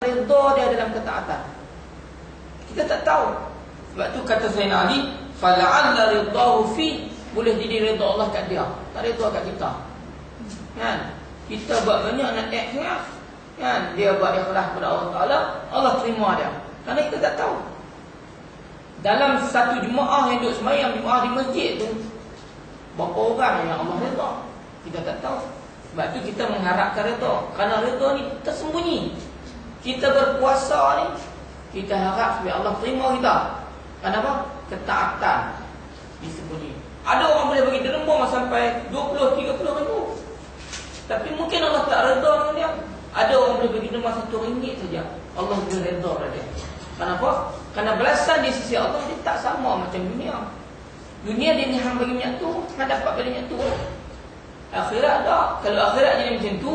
redha dia dalam ketaatan. Kita tak tahu. Sebab tu kata Sayyidina Ali, fala'alla ridahu fi boleh jadi redha Allah kat dia. Tak redha kat kita. Kan? Kita buat banyak nak ikhlas. Kan? Dia buat ikhlas kepada Allah Taala, Allah terima dia. Kerana kita tak tahu. Dalam satu jemaah yang duduk semayang Jemaah di masjid tu Berapa orang yang Allah redha Kita tak tahu Sebab tu kita mengharapkan redha Kerana redha ni tersembunyi Kita berpuasa ni Kita harap supaya Allah terima kita Kenapa? Ketaatan Disembunyi Ada orang boleh bagi derma sampai 20-30 ribu Tapi mungkin Allah tak redha dengan dia Ada orang boleh bagi derma satu ringgit saja Allah boleh redha dia Kenapa? Kerana belasan di sisi Allah dia tak sama macam dunia. Dunia dia ni hang bagi minyak tu, hang dapat bagi minyak tu. Akhirat tak. Kalau akhirat jadi macam tu,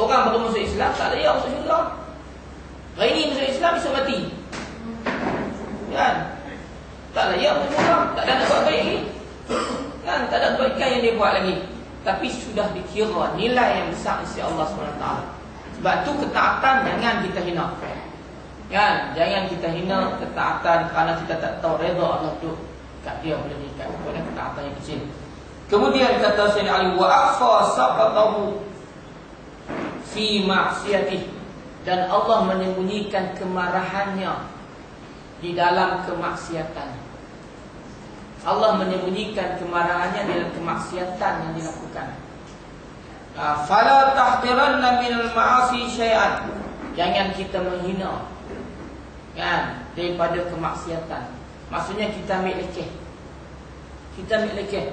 orang baru masuk Islam tak layak masuk syurga. Hari ni masuk Islam bisa mati. Kan? Tak layak masuk syurga. Tak ada nak buat baik lagi. Kan? Tak ada kebaikan yang dia buat lagi. Tapi sudah dikira nilai yang besar di sisi Allah SWT. Sebab tu ketaatan jangan kita hina. Kan? Jangan kita hina ketaatan kerana kita tak tahu redha Allah tu kat dia boleh ni kat ketaatan yang kecil. Kemudian kata Sayyidina Ali wa akhfa saqatahu fi ma'siyatih dan Allah menyembunyikan kemarahannya di dalam kemaksiatan. Allah menyembunyikan kemarahannya dalam kemaksiatan yang dilakukan. Ah, fala tahqiranna minal ma'asi syai'an. Jangan kita menghina kan daripada kemaksiatan maksudnya kita ambil lekeh kita ambil lekeh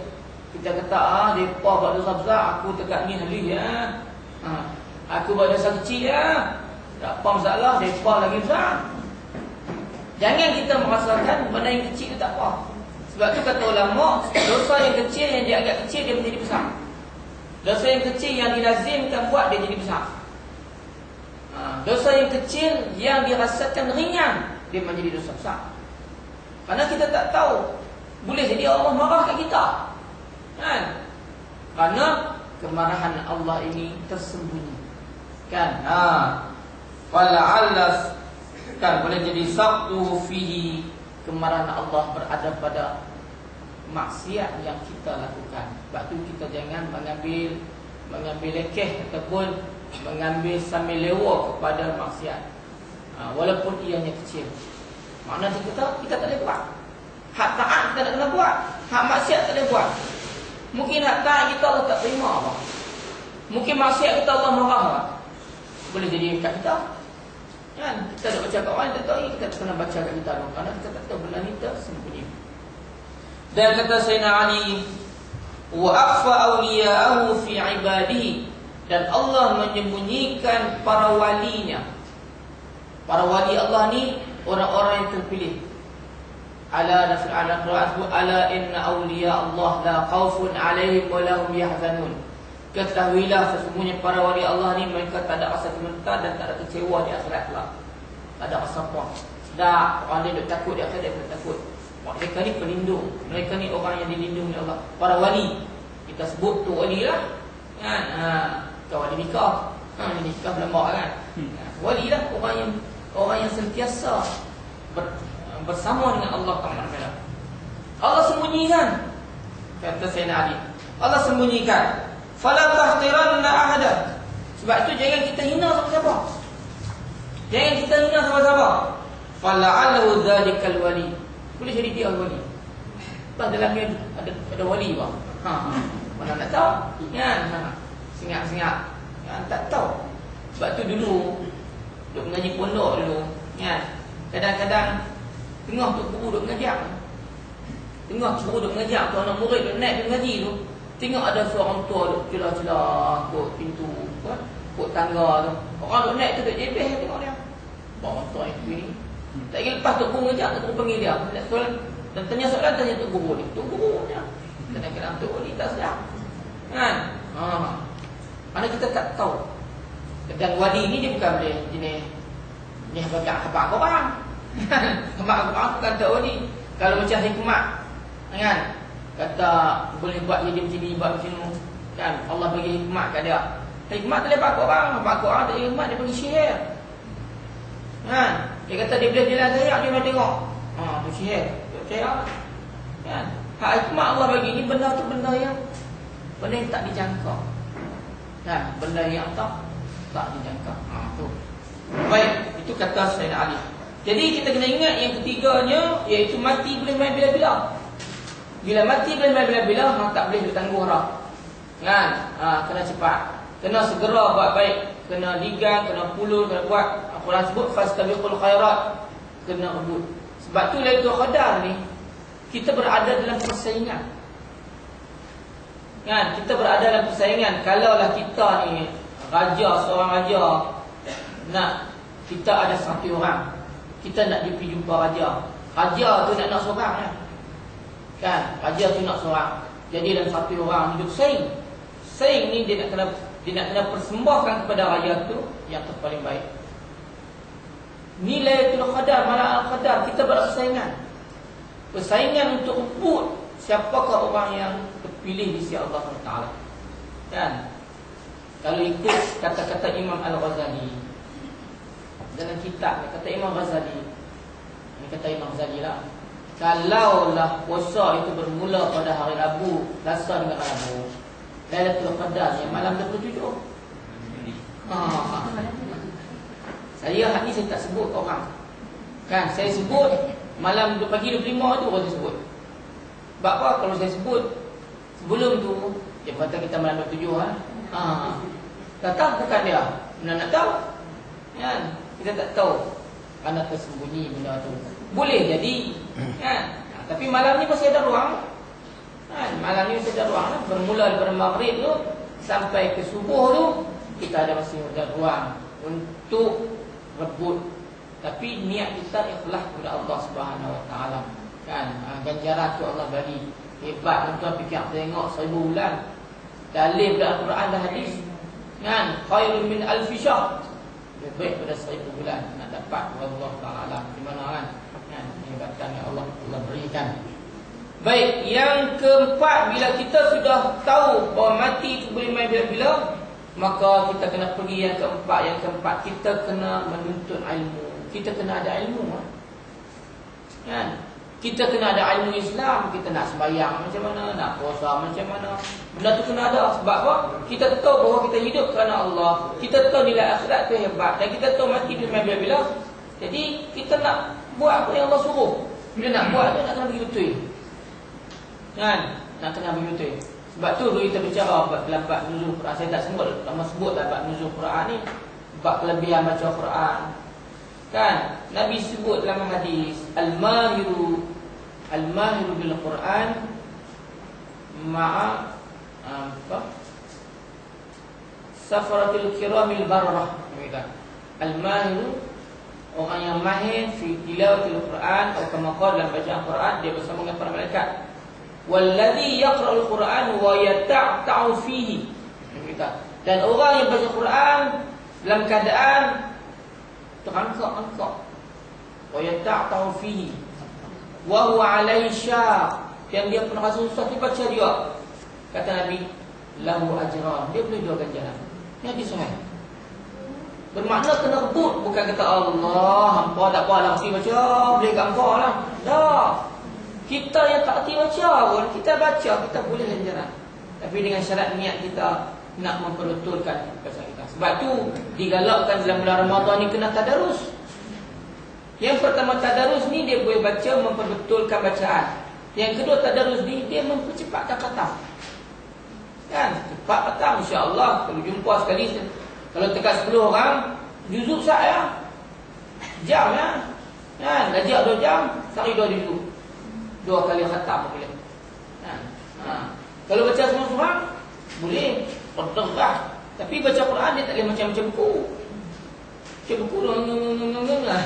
kita kata ah depa buat dosa besar aku tegak ni ahli ya ha. aku buat dosa kecil ya tak apa masalah depa lagi besar jangan kita merasakan benda yang kecil tak apa sebab tu kata ulama dosa yang kecil yang dia agak kecil dia menjadi besar dosa yang kecil yang dilazimkan buat dia jadi besar Ha, dosa yang kecil yang dirasakan ringan dia menjadi dosa besar. Karena kita tak tahu boleh jadi Allah marah kat kita. Kan? Karena kemarahan Allah ini tersembunyi. Kan? Ha. Fala'allas kan boleh jadi sabtu fihi kemarahan Allah berada pada maksiat yang kita lakukan. Sebab tu kita jangan mengambil mengambil lekeh ataupun mengambil sambil lewa kepada maksiat. Ha, walaupun ianya kecil. Maknanya kita kita tak boleh buat. Hak taat kita tak kena buat. Hak maksiat tak boleh buat. Mungkin hak taat kita Allah tak terima apa. Mungkin maksiat kita Allah marah boleh jadi kat kita kan kita nak baca kat orang kita tahu kita tak kena baca kat kita kerana kita tak tahu benda ni tersembunyi dan kata Sayyidina Ali wa akhfa awliya'ahu fi ibadihi dan Allah menyembunyikan para walinya. Para wali Allah ni orang-orang yang terpilih. Ala nafil ala Quran ala inna awliya Allah la khaufun alaihim wa lahum yahzanun. Ketahuilah sesungguhnya para wali Allah ni mereka tak ada rasa gemetar dan tak ada kecewa di akhirat lah. Tak ada rasa puas. Sedap orang dia duk takut di akhirat dia takut. Mereka ni pelindung. Mereka ni orang yang dilindungi Allah. Para wali. Kita sebut tu wali lah. Kan? Ha kau ada nikah. Ha, nikah lama kan. Hmm. Wali lah orang yang orang yang sentiasa ber, bersama dengan Allah Taala. Allah sembunyikan. Kata Sayyidina Ali. Allah sembunyikan. Fala tahtiranna ahada. Sebab itu jangan kita hina siapa-siapa. Jangan kita hina siapa-siapa. Fala'alahu dhalikal wali. Boleh jadi dia wali. Bah dalam dia ada ada wali bang. Ha. Mana nak tahu? Kan? Ha sengat-sengat ya, Tak tahu Sebab tu dulu Duk mengaji pondok dulu ya. Kadang-kadang Tengah tu guru duk mengajar Tengah guru duk mengajar Tu anak murid duk naik duk mengaji tu Tengok ada seorang tua duk celah-celah Kut pintu Kut tangga tu Orang duk naik tu duk jebeh tengok dia Bawa motor itu ni Tak kira lepas tu guru mengajar Tu panggil dia Dan tanya soalan tanya tu guru ni Tu guru dia Kadang-kadang tu ni tak sedap Kan? Ha. Mana kita tak tahu. Dan wali ni dia bukan boleh jenis ni apa apa kau bang. Hamba aku bukan tak wali. Kalau macam hikmat kan kata boleh buat jadi macam ni buat macam ni kan Allah bagi hikmat kat dia. Hikmat tak boleh pakai orang, pakai orang tak hikmat dia bagi sihir. Ha, dia kata dia boleh jalan saya, dia nak tengok. Ha, tu sihir. Tak percaya. Kan? Hak hikmah Allah bagi ni benda tu benda yang benda yang tak dijangka. Kan? Benda yang tak tak dijangka. Ha, tu. Baik, itu kata Sayyidina Ali. Jadi kita kena ingat yang ketiganya iaitu mati boleh main bila-bila. Bila mati boleh main bila-bila, ha, tak boleh ditangguh dah. Kan? Ha, kena cepat. Kena segera buat baik. Kena ligang, kena pulul, kena buat Quran sebut fastabiqul khairat kena rebut. Sebab tu Lailatul Qadar ni kita berada dalam persaingan. Kan? Kita berada dalam persaingan kalaulah kita ni raja seorang raja nak kita ada satu orang kita nak pergi jumpa raja. Raja tu nak nak seorang kan? Kan? Raja tu nak seorang. Jadi dalam satu orang hidup saing. Saing ni dia nak kena dia nak kena persembahkan kepada raja tu yang terpaling baik nilai Lailatul Qadar, malam Al-Qadar kita bersaingan. Persaingan untuk rebut siapakah orang yang terpilih di sisi Allah Taala. Kan? Kalau ikut kata-kata Imam Al-Ghazali dalam kitab kata Imam Ghazali ini kata Imam Ghazali lah kalaulah puasa itu bermula pada hari Rabu rasa dengan Rabu Lailatul Qadar yang malam 27 ha. Saya hak ni saya tak sebut ke orang Kan saya sebut Malam pagi 25 tu baru saya sebut Sebab apa kalau saya sebut Sebelum tu Dia kata kita malam 27 ha? ha. Datang bukan dia Mana nak tahu kan? Kita tak tahu Kerana tersembunyi benda tu Boleh jadi? Ha, tapi malam ni masih ada ruang. Kan? Malam ni masih ada ruang. Bermula daripada maghrib tu Sampai ke subuh tu Kita ada masih ada ruang Untuk rebut. Tapi niat kita ikhlas kepada Allah Subhanahu Wa Taala. Kan? Ha, ganjaran tu Allah bagi. Hebat. Tuan fikir tengok seribu bulan. Dalil dalam Al-Quran dan hadis. Kan? Khairun min alf syahr. Lebih baik pada seribu bulan. Nak dapat. Allah Taala. Di mana kan kan hebatkan yang Allah Allah berikan. Baik, yang keempat bila kita sudah tahu bahawa mati itu boleh main bila-bila Maka kita kena pergi yang keempat. Yang keempat kita kena menuntut ilmu. Kita kena ada ilmu ha? kan? Kita kena ada ilmu Islam Kita nak sembahyang macam mana Nak puasa macam mana. Benda tu kena ada. Sebab apa? Kita tahu bahawa kita hidup kerana Allah. Kita tahu nilai akhirat tu hebat. Dan kita tahu mati tu bila-bila Jadi kita nak buat apa yang Allah suruh Bila nak buat tu nak kena pergi betul Kan? Nak kena pergi betul sebab tu dulu kita bicara dalam bab nuzul Quran. Saya tak sebut lama sebut dalam bab nuzul Quran ni bab kelebihan baca Quran. Kan? Nabi sebut dalam hadis al-mahiru al-mahiru bil Quran ma'a apa? Safaratul kiramil barrah. Al-mahiru orang yang mahir fi tilawatil Quran atau kama dalam bacaan Quran dia bersama dengan para malaikat Walladhi yaqra'ul Qur'an wa yata'ta'u fihi. Dan orang yang baca Quran dalam keadaan terangkak-angkak. Wa yata'ta'u fihi. Wa huwa 'alaihi syaq. Yang dia pernah rasa susah dia baca dia. Kata Nabi, lahu ajran. Dia boleh dua ganjaran. Ini hadis sahih. Bermakna kena rebut bukan kata Allah, hampa tak apa lah mesti baca, boleh kat lah. Dah. Kita yang tak hati baca pun Kita baca, kita boleh lanjaran Tapi dengan syarat niat kita Nak memperutulkan kesan kita. Sebab tu digalakkan dalam bulan Ramadan ni Kena tadarus. Yang pertama tadarus ni dia boleh baca Memperbetulkan bacaan. Yang kedua tadarus ni dia mempercepatkan kata Kan, cepat kata insyaAllah Kalau jumpa sekali Kalau tekat 10 orang Juzuk saya Jam ya Kan, gajak 2 jam Sehari 2 juzuk dua kali khatam. Ha. ha. Kalau baca semua surah boleh berterah. Tapi baca Quran dia tak boleh macam-macam buku. Macam buku lah.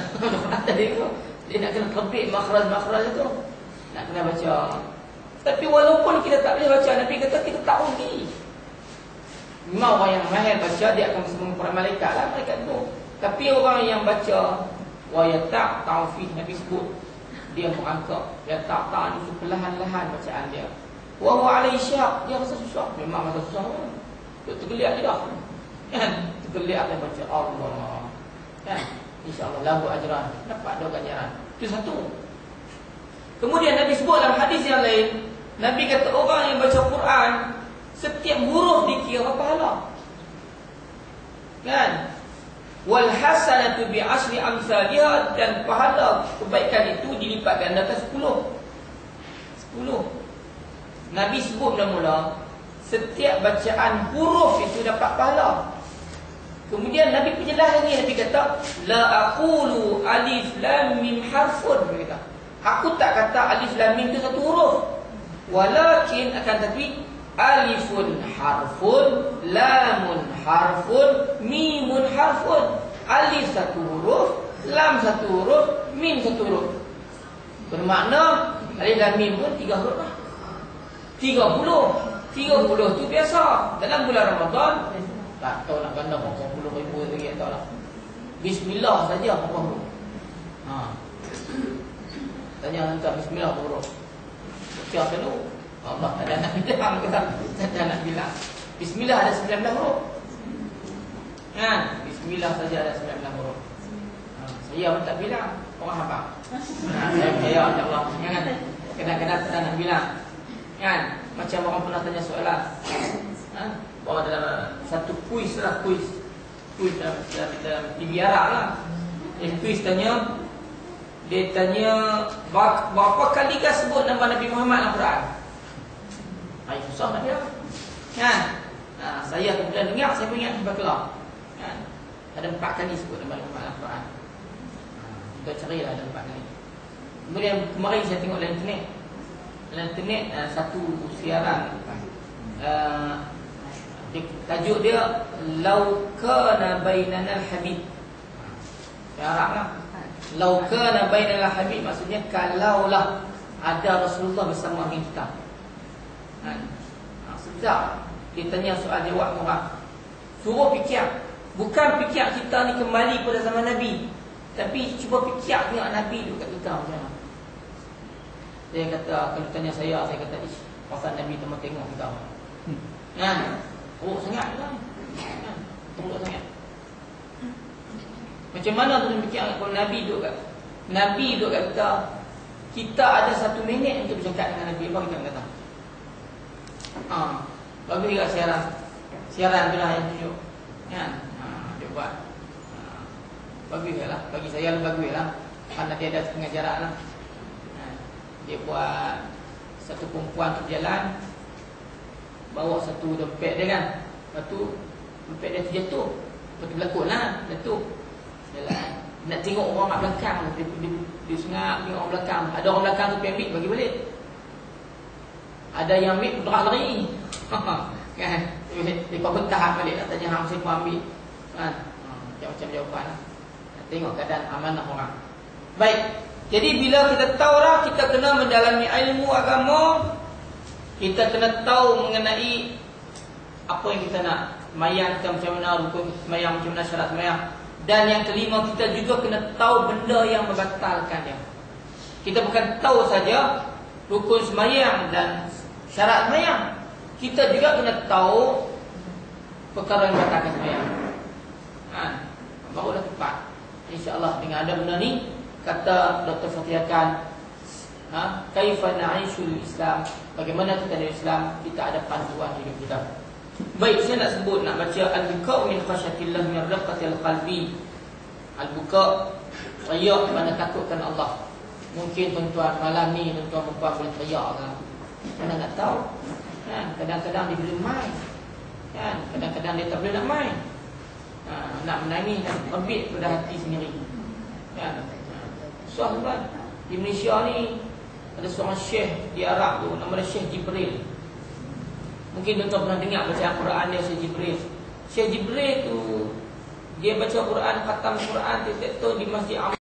Tu dia nak kena terbit makhraj-makhraj itu. Nak kena baca. Tapi walaupun kita tak boleh baca Nabi kata kita tak rugi. Memang orang yang mahir baca dia akan bersama para malaikat lah mereka tu. Tapi orang yang baca wa yatak taufiq Nabi sebut dia merangkak dia tak tak itu perlahan-lahan bacaan dia. Wa huwa alai syaq dia rasa susah. Memang rasa susah pun. Dia tergeliat dia kan? Tergeliat dia baca Allah kan? InsyaAllah lagu ajaran. Dapat dua ganjaran Itu satu. Kemudian Nabi sebut dalam hadis yang lain Nabi kata orang yang baca Quran Setiap huruf dikira pahala Kan Wal hasanatu bi asri amsalha dan pahala kebaikan itu dilipat gandakan 10. 10. Nabi sebut mula-mula setiap bacaan huruf itu dapat pahala. Kemudian Nabi penjelas lagi Nabi kata la aqulu alif lam mim harfun kata. Aku tak kata alif lam mim itu satu huruf. Walakin akan tapi alifun harfun lamun harfun mimun harfun. Alif satu huruf, lam satu huruf, mim satu huruf. Bermakna alif lam mim pun tiga huruf lah. Tiga puluh. Tiga puluh tu biasa. Dalam bulan Ramadan, tak tahu nak ganda berapa puluh ribu lagi tak lah. Bismillah saja berapa huruf. Ha. Tanya hantar Bismillah huruf. Baca dulu. Allah tak ada nak bilang ke tak? Ada nak bilang. Bismillah ada 19 huruf. Ha, Bismillah saja ada 19 huruf. Ha, saya pun tak bilang. Orang apa? Ha, saya percaya insya-Allah. Jangan kadang-kadang tak nak bilang. Kan? Macam orang pernah tanya soalan. Ha? bahawa dalam satu kuis lah kuis kuis dalam, dalam, dalam Arab lah yang kuis tanya dia tanya berapa kali kah sebut nama Nabi Muhammad dalam Quran Ay, susah nak dia. Kan? Ha, saya kemudian dengar saya pun ingat sebab kelar. Kan? Ada empat kali sebut dalam Quran. Ha, kita carilah ada empat kali. Kemudian kemarin saya tengok dalam internet. Dalam internet uh, satu siaran. Uh, Tajuk dia Lau kana bainana al-habib. Ya Arab lah. Lau kana bainana al-habib Maksudnya kalaulah Ada Rasulullah bersama kita ha? ha, Sedap Dia tanya soal jawab orang Suruh fikir Bukan fikir kita ni kembali pada zaman Nabi Tapi cuba fikir tengok Nabi tu kat kita macam mana Dia kata Kalau tanya saya Saya kata Ish Pasal Nabi teman tengok kita hmm. Nah, Teruk sangat kan? Teruk sangat. Macam mana tu fikir kalau Nabi duduk kat Nabi duduk kat kita Kita ada satu minit untuk bercakap dengan Nabi Apa kita kata? Ha, bagus juga siaran Siaran tu lah yang tunjuk Kan? Ha, dia buat ha, Bagus lah Bagi saya lah bagus lah Kan nanti ada setengah jarak lah ha, Dia buat Satu perempuan tu jalan bawa satu dompet dia kan. Lepas tu dompet dia terjatuh. Lepas tu berlakon lah. Jatuh. Jalan. Nak tengok orang belakang. Dia, dia, dia sengak tengok orang belakang. Ada orang belakang tu pergi ambil bagi balik. Ada yang ambil berat lari. kan? Dia pun tahan balik. Nak tanya hang siapa ambil. Kan? Macam-macam jawapan lah. Tengok keadaan amanah orang. Baik. Jadi bila kita tahu lah kita kena mendalami ilmu agama kita kena tahu mengenai apa yang kita nak mayang kita macam mana rukun mayang macam mana syarat mayang dan yang kelima kita juga kena tahu benda yang membatalkan dia kita bukan tahu saja rukun semayang dan syarat semayang. Kita juga kena tahu perkara yang membatalkan semayang. Ha, barulah tepat. insyaAllah dengan ada benda ni kata Dr. Fatih akan ha, kaifa na'ishul Islam bagaimana kita dari Islam? Kita ada panduan hidup kita. Baik saya nak sebut nak baca al-buka min khasyatillah min raqatil qalbi al-buka teriak mana takutkan Allah. Mungkin tuan-tuan malam ni tuan-tuan perempuan boleh teriak kan mana nak tahu. Kan? Kadang-kadang dia boleh main. Kan? Kadang-kadang dia tak boleh nak main. Ha, nak menangis nak terbit pada hati sendiri. Kan? Susah tuan. Di Malaysia ni ada seorang syekh di Arab tu nama dia Syekh Jibril. Mungkin tuan pernah dengar baca Al-Quran dia Syekh Jibril. Syekh Jibril tu dia baca Quran, khatam Quran tu di Masjid Amal